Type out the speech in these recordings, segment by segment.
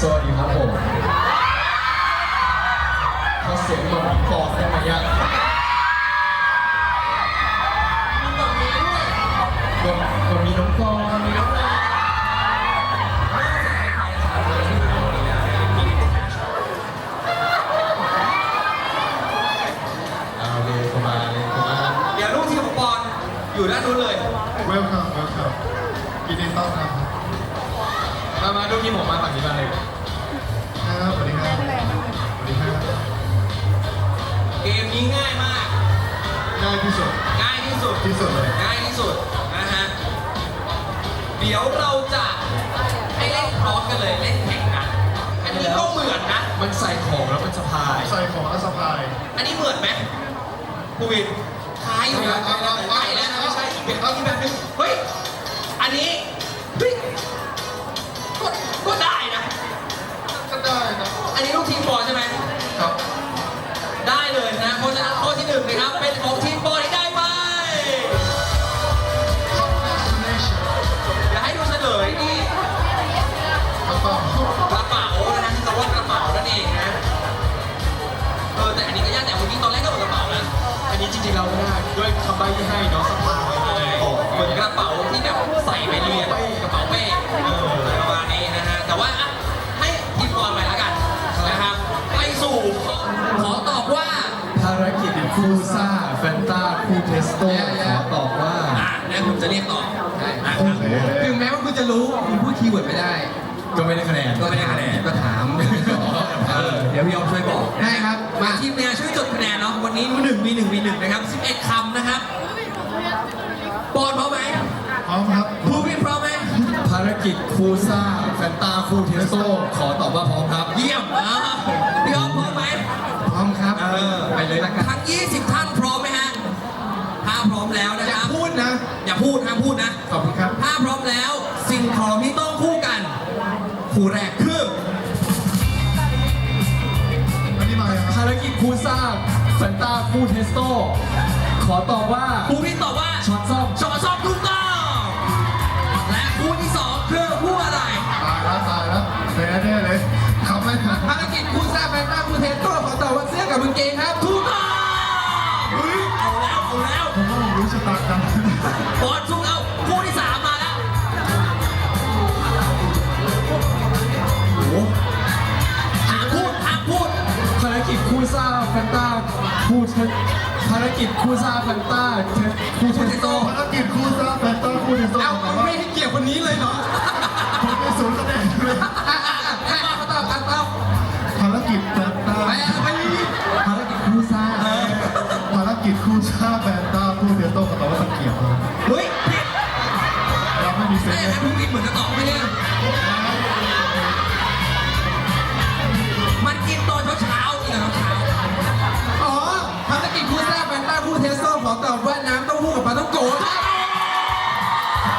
สวัสดีครับผมขอเสียงแบบกอดได้ไหมยังก็ก็มีน้องกอนมีน้องกอนเอาเลยเข้ามาเลยเข้ามาเดี๋ยวลูกทีมของปอนอยู่ด้านนู้นเลย เวลคัมเวลคัมยินดีต้อนรับมา มาดูที่ผมมาฝั่งนี้มาเลย เกมนี้ง่ายมาก ง่ายที่สุดง่ายที่สุด ที่สุดเลย ง่ายที่สุดนะฮะ เดี๋ยวเราจะให้เล่นพร้อมกันเลยเล่นแข่งกันอันนี้ก็เหมือนนะ มันใส่ของแล้วมันสะพาย ใส่ของและสะพาย อันนี้เหมือนไหมภูวินคล้ายอยู่นะเอาเอาเอาใช่แล้วนะไม่ใช่อีกแบบอีกแบบนึงเฮ้ย อันนี้เฮ้ยก็ก็ได้นะ ก็ได้นะ อันนี้ลูกทีมบอลใช่ไหมครับ ได้เลยนะเพราะฉะนั้นข้อที่หนึ่งนะครับ เป็นของทีมบอลที่ได้ไปเดี๋ยวให้ดูเฉลยนี่กระเป๋ากระเป๋านะคำว่ากระเป๋านั่นเองนะเออแต่อันนี้ก็ยากแต่เมื่อกี้ตอนแรกก็เหมือนกระเป๋านะอันนี้จริงๆเราไม่ได้ด้วยคำใบ้ที่ให้เนาะสะพายเหมือนกระเป๋า คูซ่าแฟนตาคูเทสโต้ขอตอบว่า อะนะผมจะเรียกต่อนะครับเอ๊ะถึงแม้ว่าคุณจะรู้คุณพูดคีย์เวิร์ดไม่ได้ ก็ไม่ได้คะแนน ก็ไม่ได้คะแนนก็ถามเออเดี๋ยวพี่ออมช่วยบอก ได้ครับ มามาทีมงานช่วยจดคะแนนเนาะวันนี้มีหนึ่งมีหนึ่งมีหนึ่งนะครับ11คำนะครับปอนพร้อมไหมพร้อมครับ ภูวินพร้อมไหมภารกิจคูซ่าแฟนตาคูเทสโต้ขอตอบว่าพร้อมครับ เยี่ยมอ่าพี่ออมพร้อมไหมพร้ อมครับเออไปเลยละกันทั้ง 20 ท่านพร้อมไหมฮะ ถ้าพร้อมแล้วนะอคย่ารับ พูดนะ อย่าพูดห้ามพูดนะ ขอบคุณครับ ถ้าพร้อมแล้วสิ่งของที่ต้องคู่กัน คู่แรกคืออันนี้มาครับภารกิจคูซ่าแฟนตาคูเทสโต้ขอตอบว่าภู ฟนตาคูเทสภารกิจคูซ่าแฟนตาคูเทสโต้ภารกิจคู่ซ่าแฟนต้าคู่ที่สองเอาแต่ว่าไม่ให้เกียรติคนนี้เลยเหรอผมไม่ศูนย์คะแนนเลยอะอะอะให้เขาตอบกันตอบภารกิจแฟนต้าไปอะไปภารกิจคูซ่าภารกิจคู่ซ่าแฟนต้าคู่เดียวโต้กับแต่ว่าตะเกียบเลยเฮ้ยผิดเราไม่มีเซแต่นส์ให้ผู้ผิดเหมือนจะตอบไม่ได้มันกินตอนเช้าๆกินตอนเช้า ต้ขอตอบว่าน้ำเต้าหู้กับปลาต้องโกะ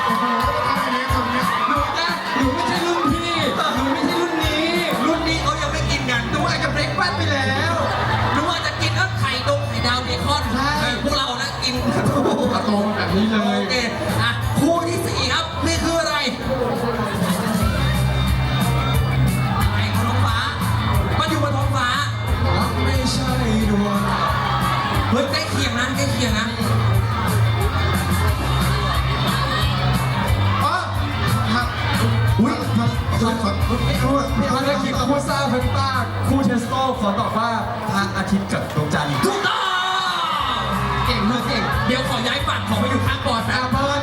โอ้โหทำไมเลี้ยงคนนี้หนูนะหนูไม่ใช่รุ่นพี่หนูไม่ใช่รุ่นนี้ๆรุ่นนี้เขายังไม่กินกันหนูอาจจะเบรกฟันไปแล้วหนูอาจจะกินเออไข่ดงไข่ดาวเบคอนใช่เออพวกเรานะกินกระตรงแบบนี้เลโอย ขอขอไม่รู้อะไม่เอาภารแล้วกิจคูซ่าแฟนตาคูเทสโต้ขอตอบว่าพระอาทิตย์กับดวงจันทร์ถูกต้องเก่งเธอเก่งเดี๋ยวขอย้ายฝั่งขอไปอยู่ข้างบอลนะอาบอล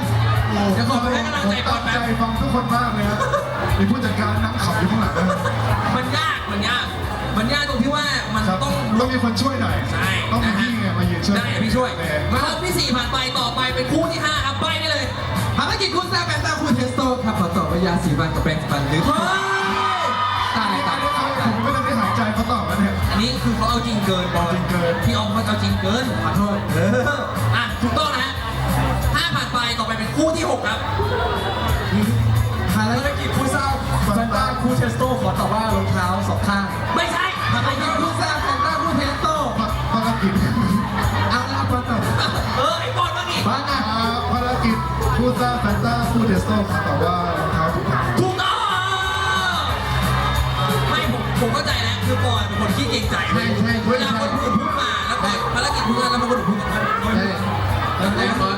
โอ้เดี๋ยวขอไปให้กำลังใจก่อนผมแป๊ตั้บงใจฟังทุกคนมากเลยฮะมีผู้จัดการนั่งขับอยู่ข้างหลังนะมันยากมันยาก มันยากตรงที่ว่ามันครับต้องต้องมีคนช่วยหน่อยใช่ต้องมีนะฮะพี่ไงมายืนช่วยได้เดี๋ยวพี่ช่วยโอเครอบที่สี่ผ่านไปต่อไปเป็นคู่ที่ห้าครับไปได้เลยภาร กิจคูซ่าแฟนตาคูเทสโต้ครับขอตอบว่ายาสีฟันกับแปรงสีฟันหรือเฮ้ยตายตายผมไม่ได้หายใจเขาตอบมาเนี่ย อันนี้คือเขาเอาจริงเกินบอลจริงเกิน พี่ออมเขาเอาจริงเกินขอโทษเอออะถูกต้องนะฮะห้าผ่านไปต่อไปเป็นคู่ที่หกครับ ภารกิจคูซ่าแฟนตาคูเทสโต้ขอตอบว่ารองเท้าสองข้างไม่ใช่ภารกิจคูซ่าแฟนตา แฟนต้าคู่เดสโต้ขอตอบว่ารองเท้าถูกทางถูกต้องเกรงใจใช่ใช่เวลาคนอื่นพูดมาแล้วก็ภารกิจพูดมาแล้วมันคนอื่นพูดกับใช่แล้วแต่พอ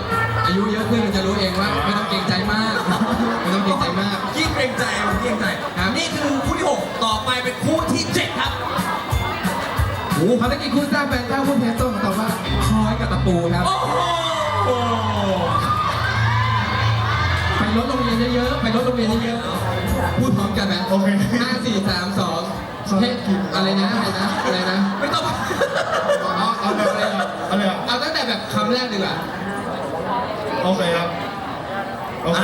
อายุเยอะขึ้นมันจะรู้เองว่าไม่ต้องเกรงใจมากไม่ต้องเกรงใจมากยิ่งเกรงใจมันเกรงใจครับนี่คือคู่ที่หกต่อไปเป็นคู่ที่เจ็ดครับโอ้ภารกิจคู่สร้างแฟนต้าพูดเทสโต้ตอบว่าคอยกับตะปูครับโอ้โหไป รถโรงเรียนเยอะๆ ไปรถโรงเรียนเยอะๆ พูดพร้อมกันไหมโอเคห้าสี่สามสองเฮ้ยอะไรนะ อะไรนะ อะไรนะ ไม่ต้อง เอาเอาเลยเอาเลยเอาเลยเอาตั้งแต่แบบคำแรกดีกว่า โอเคครับโอเค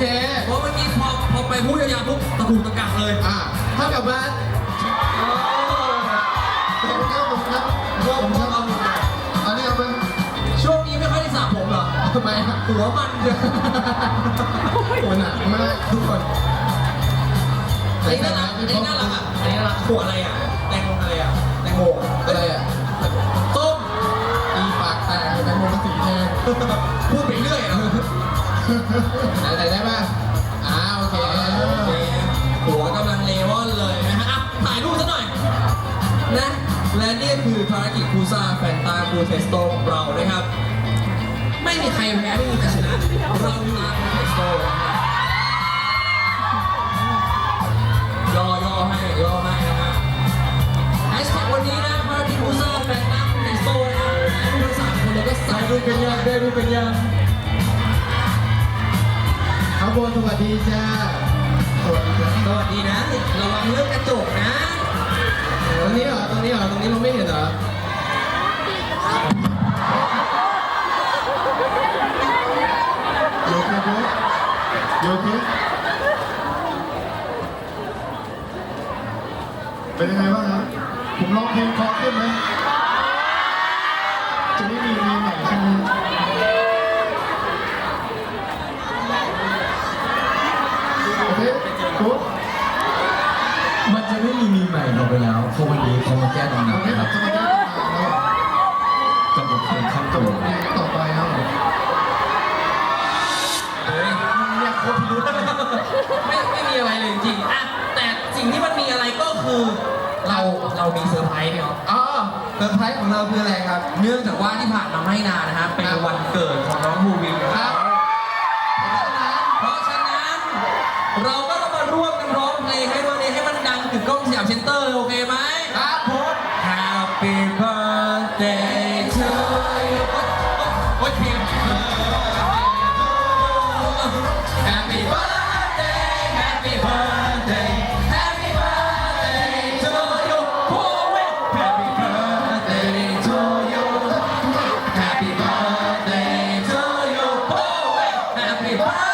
เลยโอเคเพราะเมื่อกี้พอพอไปพูดยาวๆปุ๊บตะกุกตะกักเลยอะเท่ากับว่าผมครับผมครับผมครับอันนี้เอาไปช่วงนี้ไม่ค่อยได้สระผมเหรอทำไมครับหัวมันเยอะโอ้หนักมากทุกคนอันนี้น่ารักอันนี้น่ารักอะอันนี้น่ารักหัวอะไรอะแตงโมอะไรอะแตงโมอะไรอะส้มตีปากแตกเลยแตงโมมันสีแดงพูดไปเรื่อยอะ ไหนไหนได้บ้างอ่าโอเคโอเคหัวกำลังเลวอนเลยนะฮะอะถ่ายรูปซะหน่อยนะและนี่คือภารกิจคูซ่าแฟนตาคูเทสโตของเรานะครับ ไม่มีใครแพ้ไม่มีใครชนะเราชนะคูเทสโตย่อย่อให้ย่อให้นะฮะแฮชแท็กวันนี้นะภารกิจคูซ่าแฟนตาคูเทสโตนะผู้ทั้งสามคนเราก็ใส่รูปเป็นยังได้รูปเป็นยัง บนสวัสดีจ้าสวัสดีจ้าสวัสดีนะระวังเรื่องกระจกนะ ตรงนี้เหรอตรงนี้เหรอตรงนี้เราไม่เห็นเหรอโยเคครับโยเคเป็นยังไงบ้างครับผมร้องเพลงเพราะขึ้นไหม จะมาแก้ปัญหาแล้วกับบทเพลงข้ามกัตับวเพลงต่อไปครับผมเฮ้ยเนี่ยครบพิรุธไม่ไม่มีอะไรเลยจริงๆอะแต่สิ่งที่มันมีอะไรก็คือเราเรามีเซอร์ไพรส์เนี่ยครับอ๋อเซอร์ไพรส์ของเราคืออะไรครับ เนื่องจากว่าที่ผ่านมาไม่นานนะฮะเป็นวันเกิดของน้องภูวินนะคครัรับบเพราะฉะนั้น เราก็ต้องมาร่วมกันร้องเพลงให้วันนี้ให้มันดังถึงกล้องสยามเซ็นเตอร์เลยโอเคไหม มีบ้า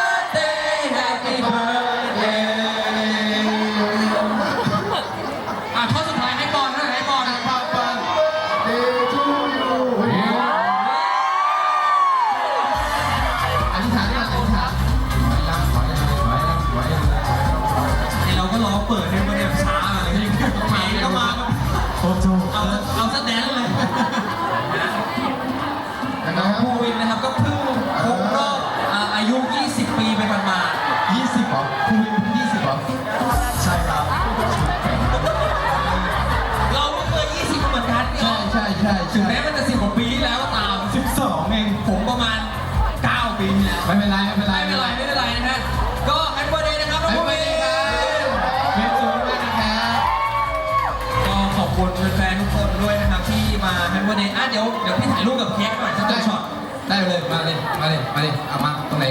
ดย์อะเดี๋ยวเดี๋ยวพี่ถ่ายรูปกับเค้กหน่อยสักหได้นึ่งช็อตได้เลย มาเลย มาเลย มาเลยเอามาตรงไหน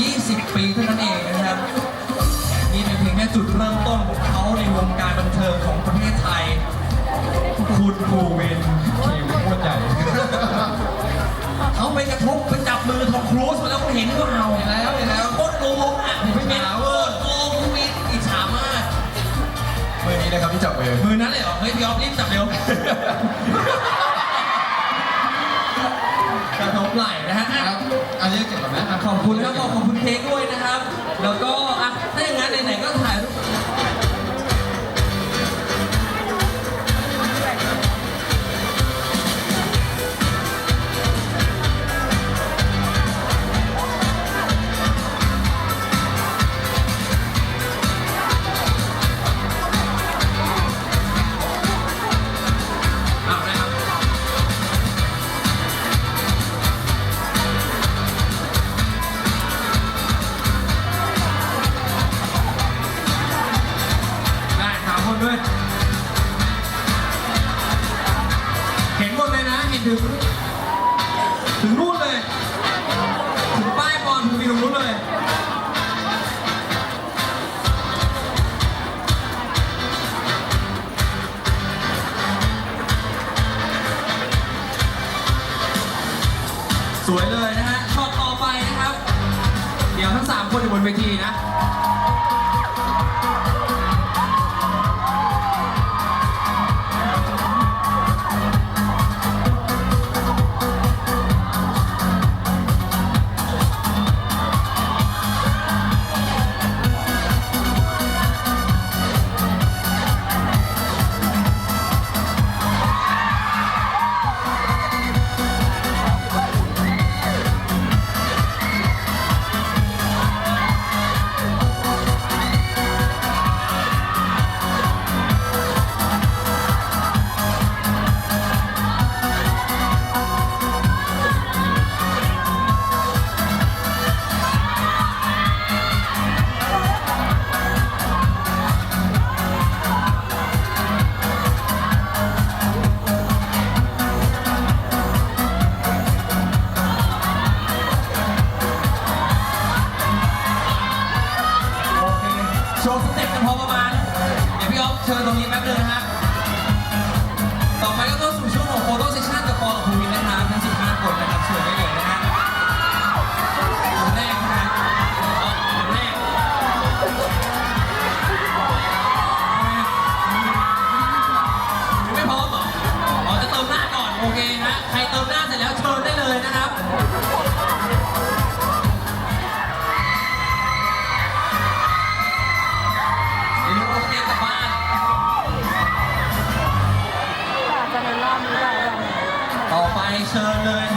20ปีเท่านั้นเองนะครับ นี่เป็นเพียงแค่จุดเริ่มต้นของเขาในวงการบันเทิงของประเทศไทย คุณภูวินคิวโคตรใหญ่ นะครับที่จับมือมือนั้นเลยเหรอเฮ้ยพี่ออฟรีบจับเร็วกระทบไหลนะฮะครับอันนี้เก็บก่อนนะขอบคุณครับขอบคุณเค้กด้วยนะครับ แล้วก็อะถ้าอย่างนั้นไหนๆก็ถ่ายรูป สวยเลยนะฮะช็อตต่อไปนะครับ เดี๋ยวทั้ง 3 คนอยู่บนเวทีนะ time